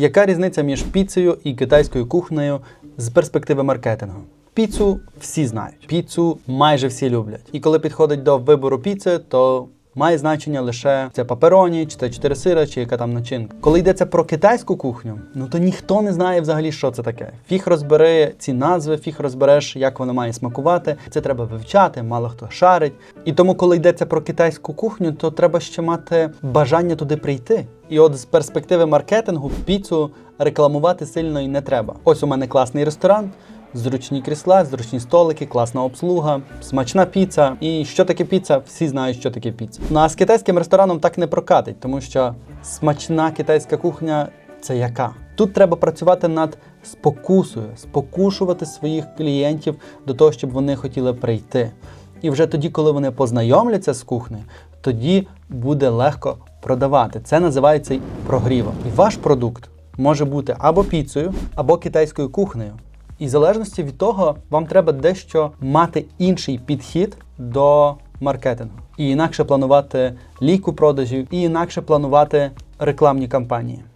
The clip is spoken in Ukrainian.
Яка різниця між піцею і китайською кухнею з перспективи маркетингу? Піцу всі знають, піцу майже всі люблять. І коли підходить до вибору піци, то має значення лише це папероні, чи це чотири сира, чи яка там начинка. Коли йдеться про китайську кухню, ну то ніхто не знає взагалі, що це таке. Фіг розбери ці назви, фіг розбереш, як воно має смакувати. Це треба вивчати, мало хто шарить. І тому, коли йдеться про китайську кухню, то треба ще мати бажання туди прийти. І от з перспективи маркетингу піцу рекламувати сильно і не треба. Ось у мене класний ресторан. Зручні крісла, зручні столики, класна обслуга, смачна піца. І що таке піца? Всі знають, що таке піца. Ну а з китайським рестораном так не прокатить, тому що смачна китайська кухня це яка? Тут треба працювати над спокусою, спокушувати своїх клієнтів до того, щоб вони хотіли прийти. І вже тоді, коли вони познайомляться з кухнею, тоді буде легко продавати. Це називається прогрівом. І ваш продукт може бути або піцею, або китайською кухнею. І в залежності від того, вам треба дещо мати інший підхід до маркетингу. І інакше планувати лійку продажів, і інакше планувати рекламні кампанії.